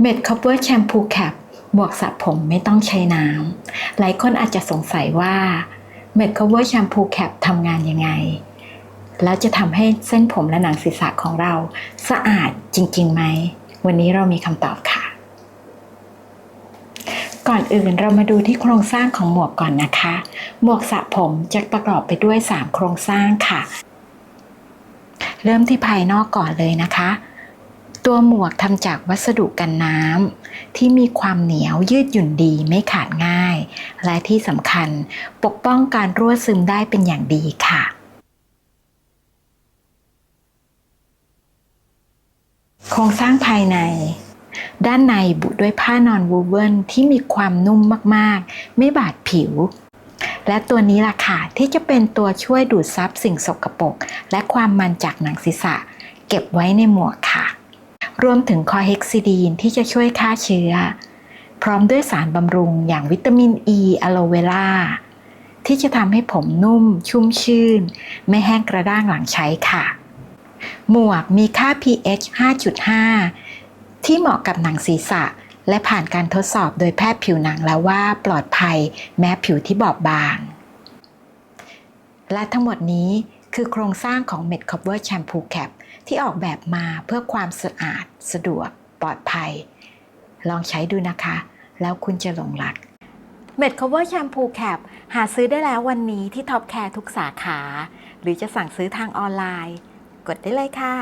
เม็ด Cover Shampoo Cap หมวกสระผมไม่ต้องใช้น้ำหลายคนอาจจะสงสัยว่าเม็ด Cover Shampoo Cap ทำงานยังไง แล้วจะทำให้เส้นผมและหนังศีรษะของเราสะอาดจริงๆไหม วันนี้เรามีคำตอบค่ะ ก่อนอื่นเรามาดูที่โครงสร้างของหมวกก่อนนะคะ หมวกสระผมจะประกอบไปด้วย 3 โครงสร้างค่ะ เริ่มที่ภายนอกก่อนเลยนะคะ ตัวหมวกทำจากวัสดุกันน้ำที่มีความเหนียวยืดหยุ่นดีไม่ขาดง่าย และที่สำคัญปกป้องการรั่วซึมได้เป็นอย่างดีค่ะ โครงสร้างภายใน ด้านในบุด้วยผ้านอนวูเวินที่มีความนุ่มมากๆ ไม่บาดผิว และตัวนี้ล่ะค่ะที่จะเป็นตัวช่วยดูดซับสิ่งสกปรกและความมันจากหนังศีรษะ เก็บไว้ในหมวกค่ะ รวมถึงคอเฮกซิดีนที่จะช่วยฆ่าเชื้อ พร้อมด้วยสารบำรุงอย่างวิตามินอ e, ีอะโลเวล่าที่จะทำให้ผมนุ่ม ชุ่มชื่น ไม่แห้งกระด้างหลังใช้ค่ะ หมวกมีค่า pH 5.5 ที่เหมาะกับหนังศีรษะ และผ่านการทดสอบโดยแพทย์ผิวหนังแล้วว่าปลอดภัยแม้ผิวที่บอบบาง และทั้งหมดนี้ คือโครงสร้างของ Med Cover Shampoo Cap ที่ออกแบบมาเพื่อความสะอาด สะดวก ปลอดภัย ลองใช้ดูนะคะ แล้วคุณจะหลงรัก Med Cover Shampoo Cap หาซื้อได้แล้ววันนี้ที่ท็อปแคร์ทุกสาขา หรือจะสั่งซื้อทางออนไลน์ กดได้เลยค่ะ